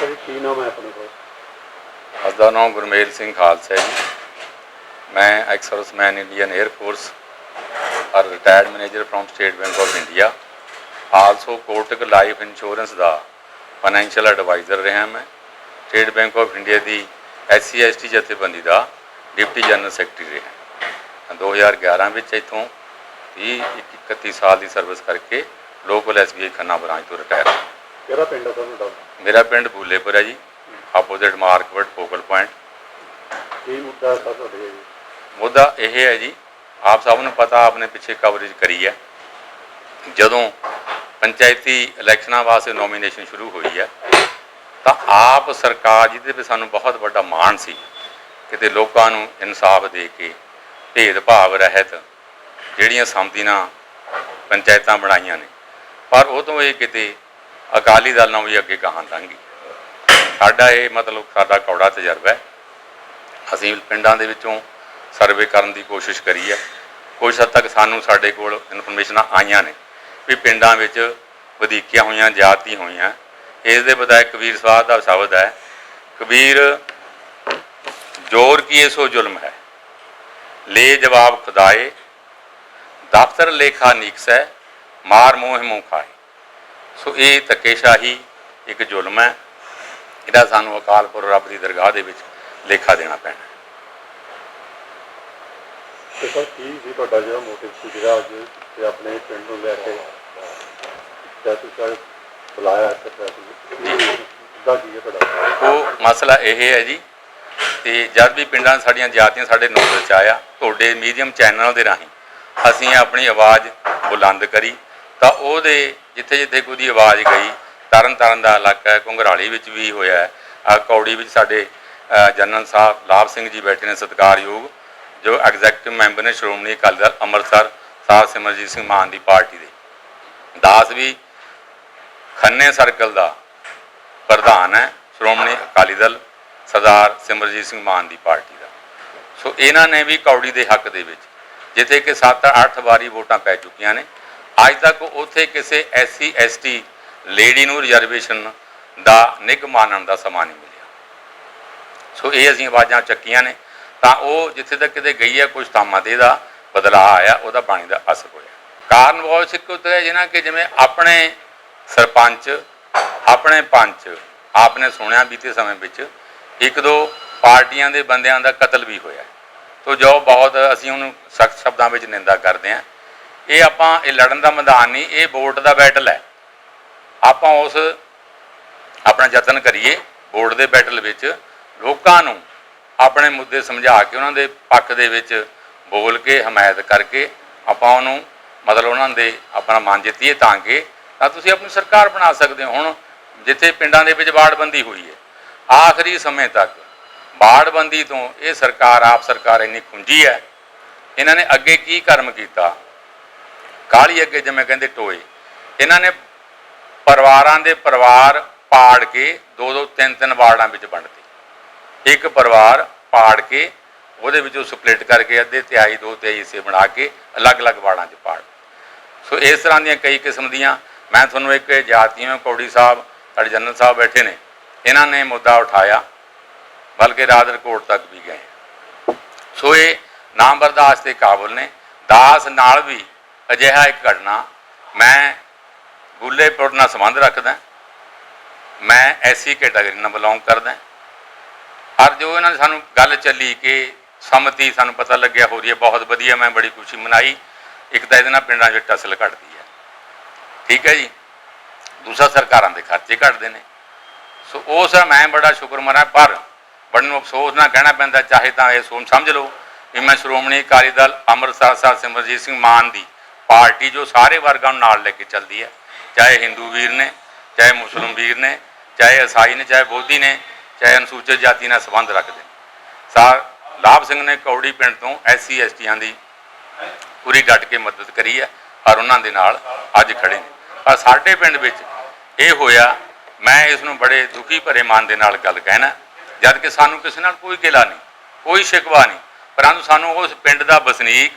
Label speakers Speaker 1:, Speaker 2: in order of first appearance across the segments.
Speaker 1: Sir ਕੀ ਨਾਮ ਹੈ ਆਪਣੇ ਕੋਲ।
Speaker 2: ਅੱਜ ਦਾ ਨਾਮ ਗੁਰਮੇਲ ਸਿੰਘ ਖਾਲਸਾ ਹੈ ਜੀ। ਮੈਂ ex serviceman Indian air force, ਔਰ retired manager from state bank of India also Kotak life insurance the financial adviser ਰਿਹਾ ਮੈਂ। ਸਟੇਟ ਬੈਂਕ ਆਫ ਇੰਡੀਆ ਦੀ ਐਸਸੀ ਐਸਟੀ ਜਥੇਬੰਦੀ ਦਾ ਡਿਪਟੀ ਜਨਰਲ ਸੈਕਟਰੀ ਰਿਹਾ 2011 ਵਿੱਚ ਇੱਥੋਂ 30 31 ਸਾਲ ਦੀ ਸਰਵਿਸ ਕਰਕੇ ਲੋਕਲ ਐਸਬੀਆਈ ਖੰਨਾ ਬ੍ਰਾਂਚ ਤੋਂ ਰਿਟਾਇਰ ਹੋਇਆ।
Speaker 1: ਕਿਹੜਾ ਪਿੰਡ ਹੈ ਤੁਹਾਨੂੰ ਤੁਹਾਡਾ
Speaker 2: ਮੇਰਾ ਪਿੰਡ ਬੂਲੇਪੁਰ ਹੈ ਜੀ ਆਪੋਜ਼ਿਟ ਮਾਰਕਵਰਡ ਫੋਕਲ ਪੁਆਇੰਟ।
Speaker 1: ਕੀ ਮੁੱਦਾ ਹੈ ਸਰ ਤੁਹਾਡੇ? ਜੀ
Speaker 2: ਮੁੱਦਾ ਇਹ ਹੈ ਜੀ ਆਪ ਸਭ ਨੂੰ ਪਤਾ ਆਪਨੇ ਪਿੱਛੇ ਕਵਰੇਜ ਕਰੀ ਹੈ। ਜਦੋਂ ਪੰਚਾਇਤੀ ਇਲੈਕਸ਼ਨਾਂ ਵਾਸਤੇ ਨੋਮੀਨੇਸ਼ਨ ਸ਼ੁਰੂ ਹੋਈ ਹੈ ਤਾਂ ਆਪ ਸਰਕਾਰ ਜਿਹਦੇ ਤੇ ਸਾਨੂੰ ਬਹੁਤ ਵੱਡਾ ਮਾਣ ਸੀ। ਕਿਤੇ ਲੋਕਾਂ ਨੂੰ ਇਨਸਾਫ ਦੇ ਕੇ ਭੇਦਭਾਵ ਰਹਿਤ ਜਿਹੜੀਆਂ ਸੰਮਤੀ ਨਾਲ ਪੰਚਾਇਤਾਂ ਬਣਾਈਆਂ ਨੇ। ਪਰ ਉਹ ਤੋਂ ਇਹ ਕਿਤੇ ਅਕਾਲੀ ਦਲ ਨਾਲ ਵੀ ਅੱਗੇ ਕਹਾਂ ਲੰਘੀ ਸਾਡਾ ਇਹ ਮਤਲਬ ਸਾਡਾ ਕੌੜਾ ਤਜਰਬਾ ਹੈ। ਅਸੀਂ ਪਿੰਡਾਂ ਦੇ ਵਿੱਚੋਂ ਸਰਵੇ ਕਰਨ ਦੀ ਕੋਸ਼ਿਸ਼ ਕਰੀ ਹੈ। ਕੁਝ ਹੱਦ ਤੱਕ ਸਾਨੂੰ ਸਾਡੇ ਕੋਲ ਇਨਫੋਰਮੇਸ਼ਨਾਂ ਆਈਆਂ ਨੇ ਵੀ ਪਿੰਡਾਂ ਵਿੱਚ ਵਧੀਕੀਆਂ ਹੋਈਆਂ, ਜਾਤੀ ਹੋਈਆਂ। ਇਸ ਦੇ ਵਿਧਾਇਕ ਕਬੀਰ ਸਵਾਦ ਦਾ ਸ਼ਬਦ ਹੈ, ਕਬੀਰ ਜੋਰ ਕੀਏ ਸੋ ਜ਼ੁਲਮ ਹੈ। ਲੈ ਜਵਾਬ ਖੁਦਾਏ, ਦਫ਼ਤਰ ਲੇਖਾ ਨੀਕਸੈ ਮਾਰ ਮੋਹ ਮੂੰਹ ਖਾਏ। ਸੋ ਇਹ ਧੱਕੇਸ਼ਾਹੀ ਇੱਕ ਜ਼ੁਲਮ ਹੈ। ਇਹਦਾ ਸਾਨੂੰ ਅਕਾਲਪੁਰ ਰੱਬ ਦੀ ਦਰਗਾਹ ਦੇ ਵਿੱਚ ਲੇਖਾ ਦੇਣਾ ਪੈਣਾ
Speaker 1: ਤੇ ਸਰ ਕੀ ਸੀ ਤੁਹਾਡਾ ਜਿਹੜਾ ਮੋਟਿਵ ਸੀ ਜਿਹੜਾ ਅੱਜ ਤੇ ਆਪਣੇ ਪਿੰਡ ਨੂੰ ਲੈ ਕੇ ਜਦ ਤੁਸੀਂ ਬੁਲਾਇਆ ਤੁਹਾਡਾ?
Speaker 2: ਉਹ ਮਸਲਾ ਇਹ ਹੈ ਜੀ ਤੇ ਜਦ ਵੀ ਪਿੰਡਾਂ ਸਾਡੀਆਂ ਜਾਤੀਆਂ ਸਾਡੇ ਨੋਟਿਸ 'ਚ ਆਇਆ ਤੁਹਾਡੇ ਮੀਡੀਅਮ ਚੈਨਲ ਦੇ ਰਾਹੀਂ ਅਸੀਂ ਆਪਣੀ ਆਵਾਜ਼ ਬੁਲੰਦ ਕਰੀ ਤਾਂ ਉਹਦੇ ਜਿੱਥੇ ਜਿੱਥੇ ਕੋਈ ਦੀ ਆਵਾਜ਼ ਗਈ ਤਰਨ ਤਾਰਨ ਦਾ ਇਲਾਕਾ ਹੈ ਘੁੰਗਰਾਲੀ ਵਿੱਚ ਵੀ ਹੋਇਆ ਹੈ। ਕੌੜੀ ਵਿੱਚ ਸਾਡੇ ਜਨਰਲ ਸਾਹਿਬ ਲਾਭ ਸਿੰਘ ਜੀ ਬੈਠੇ ਨੇ ਸਤਿਕਾਰਯੋਗ, ਜੋ ਐਗਜ਼ੈਕਟਿਵ ਮੈਂਬਰ ਨੇ ਸ਼੍ਰੋਮਣੀ ਅਕਾਲੀ ਦਲ ਅੰਮ੍ਰਿਤਸਰ ਸਾਹਿਬ ਸਿਮਰਜੀਤ ਸਿੰਘ ਮਾਨ ਦੀ ਪਾਰਟੀ ਦੇ। ਦਾਸ ਵੀ ਖੰਨੇ ਸਰਕਲ ਦਾ ਪ੍ਰਧਾਨ ਹੈ, ਸ਼੍ਰੋਮਣੀ ਅਕਾਲੀ ਦਲ ਸਰਦਾਰ ਸਿਮਰਜੀਤ ਸਿੰਘ ਮਾਨ ਦੀ ਪਾਰਟੀ ਦਾ। ਸੋ ਇਹਨਾਂ ਨੇ ਵੀ ਕੌੜੀ ਦੇ ਹੱਕ ਦੇ ਵਿੱਚ, ਜਿੱਥੇ ਕਿ 7-8 ਵਾਰੀ ਵੋਟਾਂ ਪੈ ਚੁੱਕੀਆਂ ਨੇ। ਅੱਜ ਤੱਕ ਉੱਥੇ ਕਿਸੇ ਐਸਸੀ, ਐਸਟੀ ਲੇਡੀ ਨੂੰ ਰਿਜ਼ਰਵੇਸ਼ਨ ਦਾ ਨਿੱਘ ਮਾਨਣ ਦਾ ਸਮਾਂ ਨਹੀਂ ਮਿਲਿਆ। ਸੋ ਇਹ ਅਸੀਂ ਆਵਾਜ਼ਾਂ ਚੱਕੀਆਂ ਨੇ, ਤਾਂ ਉਹ ਜਿੱਥੇ ਤੱਕ ਕਿਤੇ ਗਈ ਹੈ ਕੁਝ ਥਾਵਾਂ ਤੇ ਇਹਦਾ ਬਦਲਾਅ ਆਇਆ, ਉਹਦਾ ਪਾਣੀ ਦਾ ਅਸਰ ਹੋਇਆ। ਕਾਰਨ ਬਹੁਤ ਸਿੱਕ ਉੱਤੇ ਹੈ ਜਿਹਨਾਂ ਕਿ ਜਿਵੇਂ ਆਪਣੇ ਸਰਪੰਚ, ਆਪਣੇ ਪੰਚ ਆਪਨੇ ਸੁਣਿਆ ਬੀਤੇ ਸਮੇਂ ਵਿੱਚ ਇੱਕ ਦੋ ਪਾਰਟੀਆਂ ਦੇ ਬੰਦਿਆਂ ਦਾ ਕਤਲ ਵੀ ਹੋਇਆ। ਤੋ ਜੋ ਬਹੁਤ ਅਸੀਂ ਉਹਨੂੰ ਸਖਤ ਸ਼ਬਦਾਂ ਵਿੱਚ ਨਿੰਦਾ ਕਰਦੇ ਹਾਂ। ਇਹ ਆਪਾਂ, ਇਹ ਲੜਨ ਦਾ ਮੈਦਾਨ ਨਹੀਂ, ਇਹ ਵੋਟ ਦਾ ਬੈਟਲ ਹੈ। ਆਪਾਂ ਉਸ, ਆਪਣਾ ਯਤਨ ਕਰੀਏ ਵੋਟ ਦੇ ਬੈਟਲ ਵਿੱਚ, ਲੋਕਾਂ ਨੂੰ ਆਪਣੇ ਮੁੱਦੇ ਸਮਝਾ ਕੇ, ਉਹਨਾਂ ਦੇ ਪੱਖ ਦੇ ਵਿੱਚ ਬੋਲ ਕੇ, ਹਮਾਇਤ ਕਰਕੇ ਆਪਾਂ ਉਹਨੂੰ ਮਤਲਬ ਉਹਨਾਂ ਦੇ ਆਪਣਾ ਮਨ ਜਿੱਤੀਏ ਤਾਂ ਕਿ, ਤਾਂ ਤੁਸੀਂ ਆਪਣੀ ਸਰਕਾਰ ਬਣਾ ਸਕਦੇ ਹੋ। ਹੁਣ ਜਿੱਥੇ ਪਿੰਡਾਂ ਦੇ ਵਿੱਚ ਬਾੜਬੰਦੀ ਹੋਈ ਹੈ, ਆਖਰੀ ਸਮੇਂ ਤੱਕ ਬਾੜਬੰਦੀ ਤੋਂ ਇਹ ਸਰਕਾਰ, ਆਪ ਸਰਕਾਰ ਇੰਨੀ ਖੁੰਝੀ ਹੈ। ਇਹਨਾਂ ਨੇ ਅੱਗੇ ਕੀ ਕਰਮ ਕੀਤਾ? ਕਾਲੀ ਅੱਗੇ ਜਿਵੇਂ ਕਹਿੰਦੇ ਟੋਏ। ਇਹਨਾਂ ਨੇ ਪਰਿਵਾਰਾਂ ਦੇ ਪਰਿਵਾਰ ਪਾੜ ਕੇ ਦੋ ਦੋ ਤਿੰਨ ਤਿੰਨ ਵਾਰਡਾਂ ਵਿੱਚ ਵੰਡਤੇ। ਇੱਕ ਪਰਿਵਾਰ ਪਾੜ ਕੇ ਉਹਦੇ ਵਿੱਚੋਂ ਸਪਲਿਟ ਕਰਕੇ ਅੱਧੇ ਤਿਹਾਈ, ਦੋ ਤਿਹਾਈ ਹਿੱਸੇ ਬਣਾ ਕੇ ਅਲੱਗ-ਅਲੱਗ ਵਾਰਡਾਂ 'ਚ ਪਾੜ ਸੋ ਇਸ ਤਰ੍ਹਾਂ ਦੀਆਂ ਕਈ ਕਿਸਮ ਦੀਆਂ, ਮੈਂ ਤੁਹਾਨੂੰ ਇੱਕ ਜਾਤੀਆਂ ਕੌੜੀ ਸਾਹਿਬ, ਸਾਡੇ ਜਨਰਲ ਸਾਹਿਬ ਬੈਠੇ ਨੇ। ਇਹਨਾਂ ਨੇ ਮੁੱਦਾ ਉਠਾਇਆ, ਬਲਕਿ ਰਾਦਰ ਕੋਰਟ ਤੱਕ ਵੀ ਗਏ। ਸੋ ਇਹ ਨਾਮ ਬਰਦਾਸ਼ਤ ਦੇ ਕਾਬਲ ਨੇ। ਦਾਸ ਨਾਲ ਵੀ ਅਜਿਹਾ ਇੱਕ ਘਟਨਾ ਮੈਂ ਬੁੱਲੇਪੁਰ ਨਾਲ ਸੰਬੰਧ ਰੱਖਦਾ, ਮੈਂ ਐਸੀ ਕੈਟਾਗਰੀ ਨਾਲ ਬਿਲੋਂਗ ਕਰਦਾ। ਔਰ ਜੋ ਇਹਨਾਂ ਨੇ ਸਾਨੂੰ ਗੱਲ ਚੱਲੀ ਕਿ ਸੰਮਤੀ ਸਾਨੂੰ ਪਤਾ ਲੱਗਿਆ, ਹੋ ਰਹੀ ਹੈ, ਬਹੁਤ ਵਧੀਆ, ਮੈਂ ਬੜੀ ਖੁਸ਼ੀ ਮਨਾਈ। ਇੱਕ ਤਾਂ ਇਹਦੇ ਨਾਲ ਪਿੰਡਾਂ 'ਚ ਟਸਲ ਘਟਦੀ ਹੈ। ਠੀਕ ਹੈ ਜੀ? ਦੂਸਰਾ ਸਰਕਾਰਾਂ ਦੇ ਖਰਚੇ ਘਟਦੇ ਨੇ। ਸੋ ਉਸ ਮੈਂ ਬੜਾ ਸ਼ੁਕਰ ਮਨਾ ਪਰ ਬੜੇ ਨੂੰ ਅਫਸੋਸ ਨਾਲ ਕਹਿਣਾ ਪੈਂਦਾ, ਚਾਹੇ ਤਾਂ ਇਹ ਸੋਚ ਸਮਝ ਲਓ ਕਿ ਮੈਂ ਸ਼੍ਰੋਮਣੀ ਅਕਾਲੀ ਦਲ ਅੰਮ੍ਰਿਤਸਰ ਸਾਹਿਬ ਸਿਮਰਜੀਤ ਸਿੰਘ ਮਾਨ ਦੀ ਪਾਰਟੀ ਜੋ ਸਾਰੇ ਵਰਗਾਂ ਨੂੰ ਨਾਲ ਲੈ ਕੇ ਚੱਲਦੀ ਹੈ, ਚਾਹੇ ਹਿੰਦੂ ਵੀਰ ਨੇ, ਚਾਹੇ ਮੁਸਲਮ ਵੀਰ ਨੇ, ਚਾਹੇ ਈਸਾਈ ਨੇ, ਚਾਹੇ ਬੋਧੀ ਨੇ, ਚਾਹੇ ਅਨੁਸੂਚਿਤ ਜਾਤੀ ਨਾਲ ਸੰਬੰਧ ਰੱਖਦੇ ਨੇ। ਸਰ ਲਾਭ ਸਿੰਘ ਨੇ ਕੌੜੀ ਪਿੰਡ ਤੋਂ ਐਸਸੀ ਐਸਟੀਆਂ ਦੀ ਪੂਰੀ ਡਟ ਕੇ ਮਦਦ ਕਰੀ ਹੈ, ਔਰ ਉਹਨਾਂ ਦੇ ਨਾਲ ਅੱਜ ਖੜੇ ਨੇ। ਪਰ ਸਾਡੇ ਪਿੰਡ ਵਿੱਚ ਇਹ ਹੋਇਆ, ਮੈਂ ਇਸ ਨੂੰ ਬੜੇ ਦੁਖੀ ਭਰੇ ਮਨ ਦੇ ਨਾਲ ਗੱਲ ਕਹਿਣਾ, ਜਦ ਕਿ ਸਾਨੂੰ ਕਿਸੇ ਨਾਲ ਕੋਈ ਗਿਲਾ ਨਹੀਂ, ਕੋਈ ਸ਼ਿਕਵਾ ਨਹੀਂ, ਪਰੰਤੂ ਸਾਨੂੰ ਉਸ ਪਿੰਡ ਦਾ ਵਸਨੀਕ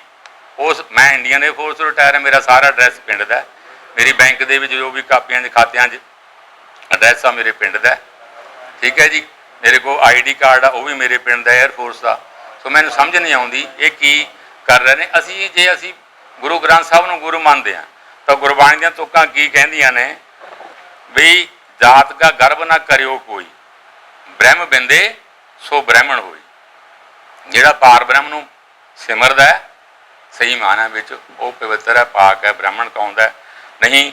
Speaker 2: ਉਸ ਮੈਂ ਇੰਡੀਅਨ ਏ ਫੋਰਸ ਰਿਟਾਇਰ ਹਾਂ, ਮੇਰਾ ਸਾਰਾ ਐਡਰੈਸ ਪਿੰਡ ਦਾ ਹੈ। ਮੇਰੀ ਬੈਂਕ ਦੇ ਵਿੱਚ ਜੋ ਵੀ ਕਾਪੀਆਂ ਦੇ ਖਾਤਿਆਂ 'ਚ ਐਡਰੈਸ ਆ ਮੇਰੇ ਪਿੰਡ ਦਾ ਹੈ। ਠੀਕ ਹੈ ਜੀ? ਮੇਰੇ ਕੋਲ ਆਈਡੀ ਕਾਰਡ ਆ, ਉਹ ਵੀ ਮੇਰੇ ਪਿੰਡ ਦਾ 에ਅਰ ਫੋਰਸ ਦਾ। ਸੋ ਮੈਨੂੰ ਸਮਝ ਨਹੀਂ ਆਉਂਦੀ, ਇਹ ਕੀ ਕਰ ਰਹੇ ਨੇ? ਅਸੀਂ ਜੇ ਅਸੀਂ ਗੁਰੂ ਗ੍ਰੰਥ ਸਾਹਿਬ ਨੂੰ ਗੁਰੂ ਮੰਨਦੇ ਆ ਤਾਂ ਗੁਰਬਾਣੀ ਦੀਆਂ ਤੁਕਾਂ ਕੀ ਕਹਿੰਦੀਆਂ ਨੇ? ਵੀ ਜਾਤ ਦਾ ਗਰਭ ਨਾ ਕਰਿਓ ਕੋਈ। ਬ੍ਰਹਮ ਬਿੰਦੇ ਸੋ ਬ੍ਰਾਹਮਣ ਹੋਈ ਜਿਹੜਾ ਪਾਰ ਬ੍ਰਹਮ ਨੂੰ ਸਿਮਰਦਾ ਹੈ ਸਹੀ ਮਾਨਾ ਵਿੱਚ ਉਹ ਪਵਿੱਤਰ ਹੈ, ਪਾਕ ਹੈ, ਬ੍ਰਾਹਮਣ ਕਹਾਉਂਦਾ ਹੈ। ਨਹੀਂ,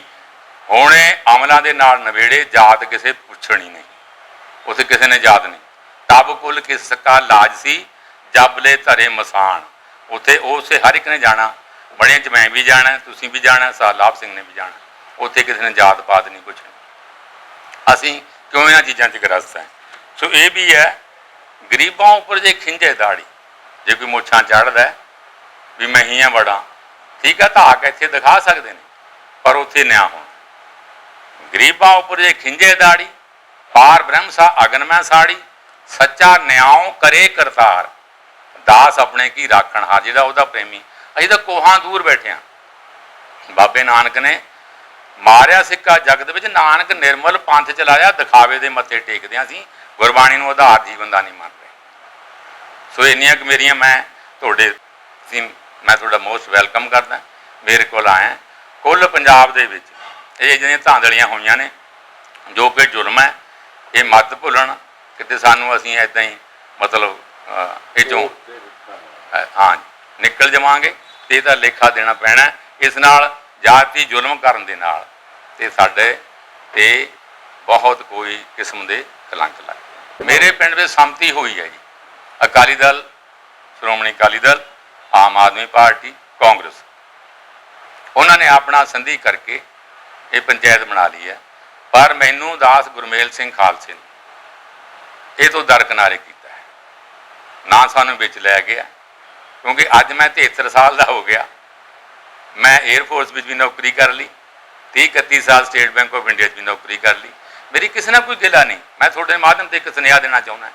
Speaker 2: ਹੋਣੇ ਅਮਲਾਂ ਦੇ ਨਾਲ ਨਵੇੜੇ ਜਾਤ ਕਿਸੇ ਪੁੱਛਣੀ ਨਹੀਂ। ਉਥੇ ਕਿਸੇ ਨੇ ਜਾਤ ਨਹੀਂ। ਤਬ ਕੁਲ ਕਿਸ ਕਾ ਲਾਜ ਸੀ? ਜਬ ਧਰੇ ਮਸਾਨ। ਉਥੇ ਉਸੇ ਹਰ ਇੱਕ ਨੇ ਜਾਣਾ। ਬੜਿਆਂ ਚ ਮੈਂ ਵੀ ਜਾਣਾ, ਤੁਸੀਂ ਵੀ ਜਾਣਾ ਸਾਲਾਬ ਸਿੰਘ ਨੇ ਵੀ ਜਾਣਾ। ਉਥੇ ਕਿਸੇ ਨੇ ਜਾਤ ਪਾਤ ਨਹੀਂ ਪੁੱਛਣੀ। ਅਸੀਂ ਕਿਉਂ ਇਹਨਾਂ ਚੀਜ਼ਾਂ 'ਚ ਗ੍ਰਸਤ ਹੈ? ਸੋ ਇਹ ਵੀ ਹੈ, ਗਰੀਬਾਂ ਉੱਪਰ ਜੇ ਖਿੰਝੇ ਦਾੜੀ, ਜੇ ਕੋਈ ਮੋਛਾਂ ਚੜਦਾ ਵੀ ਮੈਂ ਹੀ ਆ ਬੜਾ ਠੀਕ ਆ ਧਾਕ ਇੱਥੇ ਦਿਖਾ ਸਕਦੇ ਨੇ, ਪਰ ਉੱਥੇ ਨਿਆ ਹੋਣਾ। ਗਰੀਬਾਂ ਉੱਪਰ ਜੇ ਖਿੰਝੇ ਦਾੜੀ, ਪਾਰ ਬ੍ਰਹਮ ਸਾ ਅਗਨ ਮੈਂ ਸਾੜੀ, ਸੱਚਾ ਨਿਆਉ ਕਰੇ ਕਰਤਾਰ। ਦਾਸ ਆਪਣੇ ਕੀ ਰਾਖਣ ਹਾਰ ਜਿਹੜਾ ਉਹਦਾ ਪ੍ਰੇਮੀ। ਅਸੀਂ ਤਾਂ ਕੋਹਾਂ ਦੂਰ ਬੈਠੇ ਹਾਂ ਬਾਬੇ ਨਾਨਕ ਨੇ ਮਾਰਿਆ ਸਿੱਕਾ ਜਗਤ ਵਿੱਚ, ਨਾਨਕ ਨਿਰਮਲ ਪੰਥ ਚਲਾਇਆ, ਦਿਖਾਵੇ ਦੇ ਮੱਥੇ ਟੇਕਦੇ ਹਾਂ ਅਸੀਂ ਗੁਰਬਾਣੀ ਨੂੰ ਆਧਾਰ ਜੀਵਨ ਦਾ ਨਹੀਂ ਮੰਨ ਰਹੇ ਸੋ ਇੰਨੀਆਂ ਕਿ ਮੇਰੀਆਂ ਮੈਂ ਤੁਹਾਡੇ ਸੀ ਮੈਂ ਤੁਹਾਡਾ ਮੋਸਟ ਵੈਲਕਮ ਕਰਦਾ। ਮੇਰੇ ਕੋਲ ਆਇਆ। ਕੁੱਲ ਪੰਜਾਬ ਦੇ ਵਿੱਚ ਇਹ ਜਿਹੜੀਆਂ ਧਾਂਦਲੀਆਂ ਹੋਈਆਂ ਨੇ, ਜੋ ਕਿ ਜ਼ੁਲਮ ਹੈ, ਇਹ ਮੱਤ ਭੁੱਲਣ, ਕਿਤੇ ਸਾਨੂੰ ਅਸੀਂ ਐਦਾਂ ਹੀ ਮਤਲਬ ਇਹ ਚੋਂ ਹਾਂ, ਨਿਕਲ ਜਾਵਾਂਗੇ ਤੇ ਇਹਦਾ ਲੇਖਾ ਦੇਣਾ ਪੈਣਾ ਇਸ ਨਾਲ ਜਾਤੀ ਜ਼ੁਲਮ ਕਰਨ ਦੇ ਨਾਲ ਤੇ ਸਾਡੇ ਤੇ ਬਹੁਤ ਕੋਈ ਕਿਸਮ ਦੇ ਕਲੰਕ ਲੱਗ ਮੇਰੇ ਪਿੰਡ ਵਿੱਚ ਸੰਮਤੀ ਹੋਈ ਹੈ ਜੀ। Akali Dal, Shiromani Akali Dal Aam Aadmi party, Congress. ਉਹਨਾਂ ਨੇ ਆਪਣਾ ਸੰਧੀ ਕਰਕੇ ਇਹ ਪੰਚਾਇਤ ਬਣਾ ਲਈ ਹੈ। ਪਰ ਮੈਨੂੰ ਦਾਸ ਗੁਰਮੇਲ ਸਿੰਘ ਖਾਲਸੇ ਨੇ ਇਹ ਤੋਂ ਦਰਕਨਾਰੇ ਕੀਤਾ ਹੈ। ਨਾ ਸਾਨੂੰ ਵਿੱਚ ਲੈ ਗਿਆ, ਕਿਉਂਕਿ ਅੱਜ ਮੈਂ 73 ਸਾਲ ਦਾ ਹੋ ਗਿਆ। ਮੈਂ 에ਅਰ ਫੋਰਸ ਵਿੱਚ ਵੀ ਨੌਕਰੀ ਕਰ ਲਈ 30 31 ਸਾਲ ਸਟੇਟ ਬੈਂਕ ਆਫ ਇੰਡੀਆ 'ਚ ਵੀ ਨੌਕਰੀ ਕਰ ਲਈ। ਮੇਰੀ ਕਿਸੇ ਨਾਲ ਕੋਈ ਗਿਲਾ ਨਹੀਂ, ਮੈਂ ਤੁਹਾਡੇ ਮਾਧਿਅਮ ਤੇ ਇੱਕ ਸੁਨੇਹਾ ਦੇਣਾ ਚਾਹੁੰਦਾ।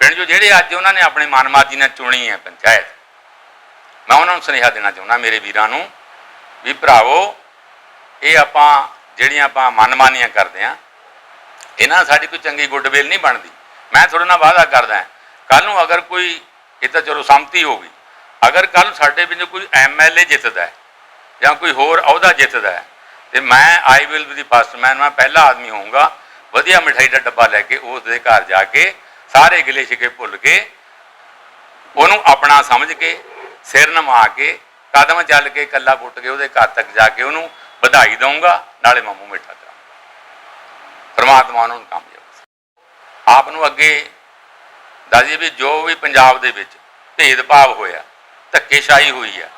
Speaker 2: ਪਿੰਡ ਜੋ ਜਿਹੜੇ ਅੱਜ ਉਹਨਾਂ ਨੇ ਆਪਣੇ ਮਨਮਾਜੀ ਨਾਲ ਚੁਣੀ ਹੈ ਪੰਚਾਇਤ ਮੈਂ ਉਹਨਾਂ ਨੂੰ ਸੁਨੇਹਾ ਦੇਣਾ ਚਾਹੁੰਦਾ, ਮੇਰੇ ਵੀਰਾਂ ਨੂੰ ਵੀ ਭਰਾਵੋ, ਇਹ ਆਪਾਂ ਜਿਹੜੀਆਂ ਆਪਾਂ ਮਨਮਾਨੀਆਂ ਕਰਦੇ ਆ ਇਹਨਾਂ ਨਾਲ ਸਾਡੀ ਕੋਈ ਚੰਗੀ ਗੁੱਡਵਿਲ ਨਹੀਂ ਬਣਦੀ। ਮੈਂ ਤੁਹਾਡੇ ਨਾਲ ਵਾਅਦਾ ਕਰਦਾ ਕੱਲ ਨੂੰ ਅਗਰ ਕੋਈ, ਇਹ ਤਾਂ ਚਲੋ ਸੰਮਤੀ ਹੋ ਗਈ, ਅਗਰ ਕੱਲ ਸਾਡੇ ਵਿੱਚ ਕੋਈ ਐਮਐਲਏ ਜਿੱਤਦਾ ਹੈ, ਜਾਂ ਕੋਈ ਹੋਰ ਅਹੁਦਾ ਜਿੱਤਦਾ ਹੈ, ਤੇ ਮੈਂ I will be the first man ਮੈਂ ਪਹਿਲਾ ਆਦਮੀ ਹੋਊਗਾ, ਵਧੀਆ ਮਿਠਾਈ ਦਾ ਡੱਬਾ ਲੈ ਕੇ ਉਸ ਦੇ ਘਰ ਜਾ ਕੇ, ਸਾਰੇ ਗਿਲੇ ਸ਼ਿਕੇ ਭੁੱਲ ਕੇ, ਉਹਨੂੰ ਆਪਣਾ ਸਮਝ ਕੇ ਸਿਰ ਨਮਾ ਕੇ, ਕਦਮ ਚੱਲ ਕੇ, ਕੱਲਾ ਪੁੱਟ ਕੇ, ਉਹਦੇ ਘਰ ਤੱਕ ਜਾ ਕੇ ਉਹਨੂੰ ਵਧਾਈ ਦਊਂਗਾ, ਨਾਲੇ ਮਾਮੂ ਮਿੱਠਾ ਕਰਾਂਗਾ। ਪਰਮਾਤਮਾ ਨੂੰ ਕਾਮਯਾਬ ਆਪ ਨੂੰ ਅੱਗੇ ਦੱਸੀਏ ਵੀ ਜੋ ਵੀ ਪੰਜਾਬ ਦੇ ਵਿੱਚ ਭੇਦਭਾਵ ਹੋਇਆ, ਧੱਕੇਸ਼ਾਹੀ ਹੋਈ ਹੈ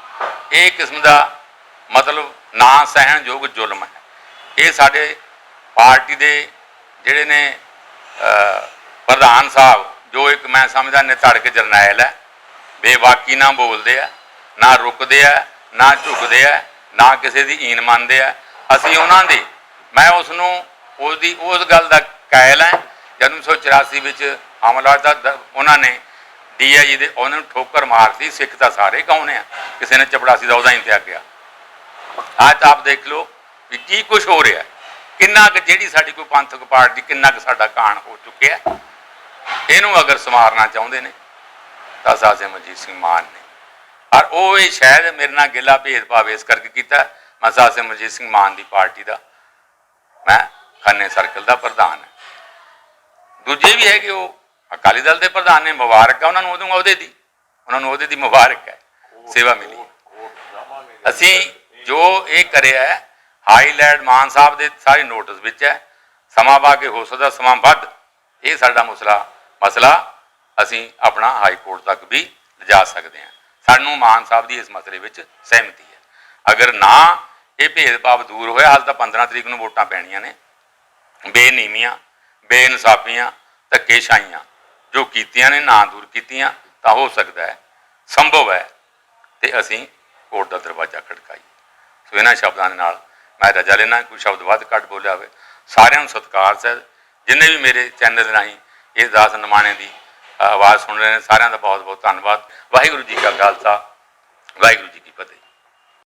Speaker 2: ਇਹ ਕਿਸਮ ਦਾ ਮਤਲਬ ਨਾ ਸਹਿਣਯੋਗ ਜ਼ੁਲਮ ਹੈ। ਇਹ ਸਾਡੇ ਪਾਰਟੀ ਦੇ ਜਿਹੜੇ ਨੇ ਪ੍ਰਧਾਨ ਸਾਹਿਬ, ਜੋ ਇੱਕ ਮੈਂ ਸਮਝਦਾ ਨਿਧੜਕ ਜਰਨੈਲ ਹੈ ਬੇਵਾਕੀ ਨਾ ਬੋਲਦੇ ਆ, ਨਾ ਰੁਕਦੇ ਆ, ਨਾ ਝੁਕਦੇ ਆ, ਨਾ ਕਿਸੇ ਦੀ ਈਨ ਮੰਨਦੇ ਆ। ਅਸੀਂ ਉਹਨਾਂ ਦੇ, ਮੈਂ ਉਸ ਨੂੰ ਉਹਦੀ, ਉਸ ਗੱਲ ਦਾ ਕਾਇਲ ਹਾਂ ਜਦ 1984 ਵਿੱਚ ਹਮਲਾ ਦਾ ਉਹਨਾਂ ਨੇ ਡੀਆਈਜੀ ਦੇ, ਉਹਨਾਂ ਨੂੰ ਠੋਕਰ ਮਾਰਤੀ, ਸਿੱਖ ਤਾਂ ਸਾਰੇ ਕੌਣ ਆ। ਕਿਸੇ ਨੇ ਚਪੜਾਸੀ ਦਾ ਉਹਦਾ ਹੀ ਤਿਆਗਿਆ ਅੱਜ ਤਾਂ ਆਪ ਦੇਖ ਲਓ ਵੀ ਕੀ ਕੁਝ ਹੋ ਰਿਹਾ। ਕਿੰਨਾ ਕੁ, ਜਿਹੜੀ ਸਾਡੀ ਕੋਈ ਪੰਥਕ ਪਾਰਟੀ, ਕਿੰਨਾ ਕੁ ਸਾਡਾ ਕਾਣ ਹੋ ਚੁੱਕਿਆ। ਇਹਨੂੰ ਅਗਰ ਸਮਾਰਨਾ ਚਾਹੁੰਦੇ ਨੇ ਤਾਂ ਸਾਸੇ ਮਜੀਦ ਸਿੰਘ ਮਾਨ ਨੇ। ਔਰ ਉਹ ਇਹ ਸ਼ਾਇਦ ਮੇਰੇ ਨਾਲ ਗਿਲਾ ਭੇਦਭਾਵ ਇਸ ਕਰਕੇ ਕੀਤਾ, ਮੈਂ ਸਾਸੇ ਮਜੀਦ ਸਿੰਘ ਮਾਨ ਦੀ ਪਾਰਟੀ ਦਾ, ਮੈਂ ਖੰਨੇ ਸਰਕਲ ਦਾ ਪ੍ਰਧਾਨ ਹਾਂ। ਦੂਜੇ ਵੀ ਹੈਗੇ ਉਹ ਅਕਾਲੀ ਦਲ ਦੇ ਪ੍ਰਧਾਨ ਨੇ, ਮੁਬਾਰਕ ਹੈ ਉਹਨਾਂ ਨੂੰ ਉਦੋਂ ਅਹੁਦੇ ਦੀ। ਉਹਨਾਂ ਨੂੰ ਉਹਦੇ ਦੀ ਮੁਬਾਰਕ ਹੈ, ਸੇਵਾ ਮਿਲੀ ਅਸੀਂ ਜੋ ਇਹ ਕਰਿਆ ਹੈ, ਹਾਈਲਾਈਟ ਮਾਨ ਸਾਹਿਬ ਦੇ ਸਾਰੇ ਨੋਟਿਸ ਵਿੱਚ ਹੈ, ਸਮਾਂ ਪਾ ਕੇ ਹੋ ਸਕਦਾ ਸਮਾਂ ਵੱਧ, ਇਹ ਸਾਡਾ ਮਸਲਾ ਮਸਲਾ ਅਸੀਂ ਆਪਣਾ ਹਾਈ ਕੋਰਟ ਤੱਕ ਵੀ ਲਿਜਾ ਸਕਦੇ ਹਾਂ। ਸਾਨੂੰ ਮਾਨ ਸਾਹਿਬ ਦੀ ਇਸ ਮਸਲੇ ਵਿੱਚ ਸਹਿਮਤੀ ਹੈ। ਅਗਰ ਨਾ ਇਹ ਭੇਦਭਾਵ ਦੂਰ ਹੋਇਆ, ਹਾਲ ਤਾਂ 15 ਤਰੀਕ ਨੂੰ ਵੋਟਾਂ ਪੈਣੀਆਂ ਨੇ। ਬੇਨੀਮੀਆਂ, ਬੇਇਨਸਾਫੀਆਂ, ਧੱਕੇਸ਼ਾਹੀਆਂ ਜੋ ਕੀਤੀਆਂ ਨੇ, ਨਾ ਦੂਰ ਕੀਤੀਆਂ, ਤਾਂ ਹੋ ਸਕਦਾ ਹੈ। ਸੰਭਵ ਹੈ ਤੇ ਅਸੀਂ ਕੋਰਟ ਦਾ ਦਰਵਾਜ਼ਾ ਖੜਕਾਈਏ। ਸੋ ਇਹਨਾਂ ਸ਼ਬਦਾਂ ਦੇ ਨਾਲ ਮੈਂ ਰਜਾ ਲੈਣਾ ਕੋਈ ਸ਼ਬਦ ਵੱਧ ਘੱਟ ਬੋਲਿਆ ਹੋਵੇ। ਸਾਰਿਆਂ ਨੂੰ ਸਤਿਕਾਰ ਸਹਿ ਜਿੰਨੇ ਵੀ ਮੇਰੇ ਚੈਨਲ ਰਾਹੀਂ ਇਹ ਦਾਸ ਨਿਮਾਣੇ ਦੀ ਆਵਾਜ਼ ਸੁਣ ਰਹੇ ਨੇ ਸਾਰਿਆਂ ਦਾ ਬਹੁਤ ਬਹੁਤ ਧੰਨਵਾਦ। ਵਾਹਿਗੁਰੂ ਜੀ ਕਾ ਖਾਲਸਾ, ਵਾਹਿਗੁਰੂ ਜੀ ਕੀ ਫਤਿਹ।